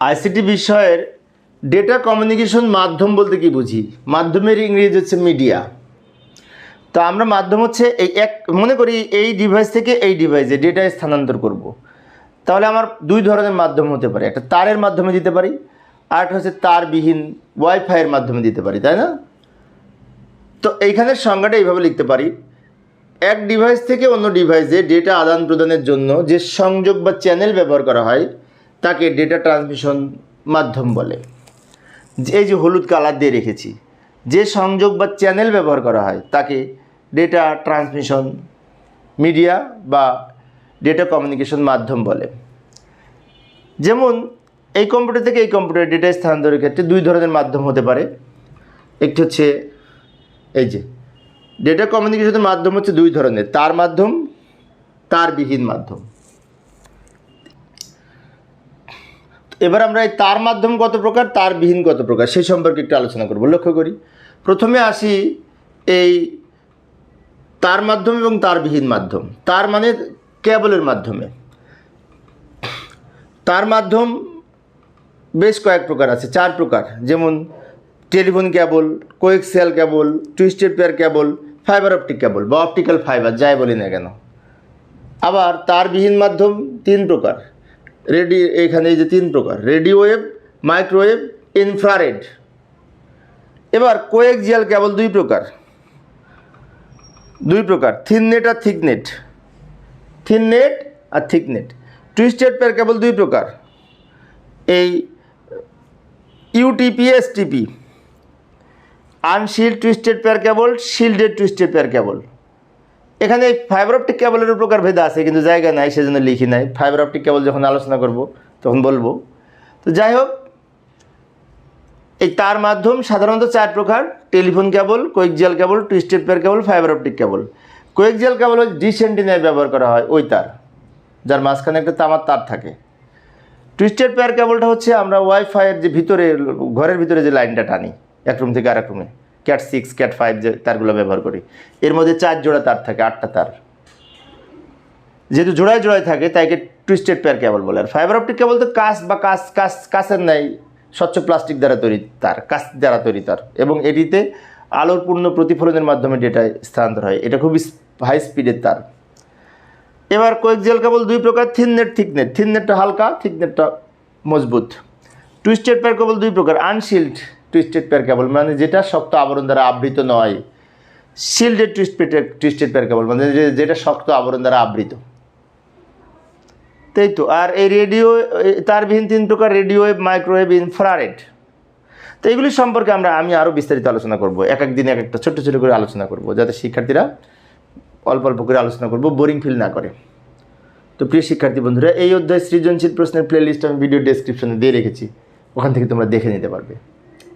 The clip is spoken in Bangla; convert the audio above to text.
আইসিটি বিষয়ের ডেটা কমিউনিকেশন মাধ্যম বলতে কি বুঝি? মাধ্যমের ইংরেজি হচ্ছে মিডিয়া তো আমরা মাধ্যম হচ্ছে এই এক, মনে করি এই ডিভাইস থেকে এই ডিভাইসে ডেটা স্থানান্তর করব। তাহলে আমার দুই ধরনের মাধ্যম হতে পারে, একটা তারের মাধ্যমে দিতে পারি, আর একটা হচ্ছে তারবিহীন ওয়াইফাইয়ের মাধ্যমে দিতে পারি, তাই না? তো এইখানের সংজ্ঞাটা এইভাবে লিখতে পারি। এক ডিভাইস থেকে অন্য ডিভাইসে ডেটা আদান প্রদানের জন্য যে সংযোগ বা চ্যানেল ব্যবহার করা হয় তাকে ডেটা ট্রান্সমিশন মাধ্যম বলে। এই যে হলুদ কালার দিয়ে রেখেছি, যে সংযোগ বা চ্যানেল ব্যবহার করা হয়, তাকে ডেটা ট্রান্সমিশন মিডিয়া বা ডেটা কমিউনিকেশন মাধ্যম বলে। যেমন, এই কম্পিউটার থেকে এই কম্পিউটার ডেটা স্থানান্তরের ক্ষেত্রে দুই ধরনের মাধ্যম হতে পারে। একটি হচ্ছে, এই যে ডেটা কমিউনিকেশনের মাধ্যম হচ্ছে দুই ধরনের, তার মাধ্যম তারবিহীন মাধ্যম। এবার আমরা এই তার মাধ্যম কত প্রকার তারবিহীন কত প্রকার, সেই সম্পর্কে একটু আলোচনা করব। লক্ষ্য করি, প্রথমে আসি এই তার মাধ্যম এবং তারবিহীন মাধ্যম। তার মানে কেবলের মাধ্যমে। তার মাধ্যম বেশ কয়েক প্রকার আছে, চার প্রকার। যেমন telephone cable coaxial cable, twisted pair cable, fibre optic cable বা অপটিক্যাল ফাইবার, যাই বলি না কেন। আবার তারবিহীন মাধ্যম তিন প্রকার। রেডি, এখানে এই যে তিন প্রকার রেডিও ওয়েভ মাইক্রোওয়েভ, ইনফ্রারেড। এবার কোয়েক্সিয়াল কেবল দুই প্রকার। দুই প্রকার, থিন নেট আর থিক নেট। থিন নেট আর thick net. Twisted pair cable দুই প্রকার। এই UTP, STP. Unshielded twisted pair cable, shielded twisted pair cable. এখানে এই ফাইবার অপটিক কেবলের প্রকার ভেদ আছে, কিন্তু জায়গা নাই, সেজন্য লিখি নাই। ফাইবার অপটিক কেবল যখন আলোচনা করব, তখন বলব। তো যাই হোক, এই তার মাধ্যম সাধারণত চার প্রকার, telephone cable coaxial cable twisted pair cable fibre optic cable. Coaxial cable হচ্ছে ডিসেন্টিনায় ব্যবহার করা হয়, ওই তার, যার মাঝখানে একটা তামার তার থাকে। টুইস্টেড পেয়ার কেবলটা হচ্ছে আমরা ওয়াইফাইয়ের যে ভিতরে, ঘরের ভিতরে যে লাইনটা টানি, এক রুম থেকে আরেক রুমে। ক্যাট সিক্স ক্যাট ফাইভ যে তারগুলো ব্যবহার করি। এর মধ্যে চার জোড়া তার থাকে, আটটা তার। যেহেতু জোড়ায় জোড়ায় থাকে তাইকে টুইস্টেড পেয়ার কেবল বলে। আর ফাইবার অপটিক কেবল তো কাঁচ বা কাঁচ কাঁচ, কাঁচের নাই স্বচ্ছ প্লাস্টিক দ্বারা তৈরি তার, কাঁচ দ্বারা তৈরি তার। এবং এটিতে আলোর পূর্ণ প্রতিফলনের মাধ্যমে ডেটা স্থানান্তর হয়। এটা খুবই হাই স্পিডের তার। এবার কোয়েকজিয়াল কেবল দুই প্রকার thin net thick net thin নেটটা হালকা থিক নেটটা মজবুত। টুইস্টেড পেয়ার কেবল দুই প্রকার আনশিল্ড টুইস্টেড পেয়ার কেবল মানে যেটা শক্ত আবরণ দ্বারা আবৃত নয় shielded twisted twisted pair cable মানে যেটা শক্ত আবরণ দ্বারা আবৃত। তাই তো? আর এই রেডিও তার তারবিহীন তিন প্রকার রেডিও ওয়েভ মাইক্রোওয়েভ ইনফ্রারেড তো এগুলি সম্পর্কে আমরা আমি আরও বিস্তারিত আলোচনা করব। এক এক দিন এক একটা ছোট্ট ছোটো করে আলোচনা করব, যাতে শিক্ষার্থীরা অল্প অল্প করে আলোচনা করব বোরিং ফিল না করে। তো প্রিয় শিক্ষার্থী বন্ধুরা, এই অধ্যায় সৃজনশীল প্রশ্নের প্লেলিস্ট আমি ভিডিও ডেসক্রিপশনে দিয়ে রেখেছি। ওখান থেকে তোমরা দেখে নিতে পারবে।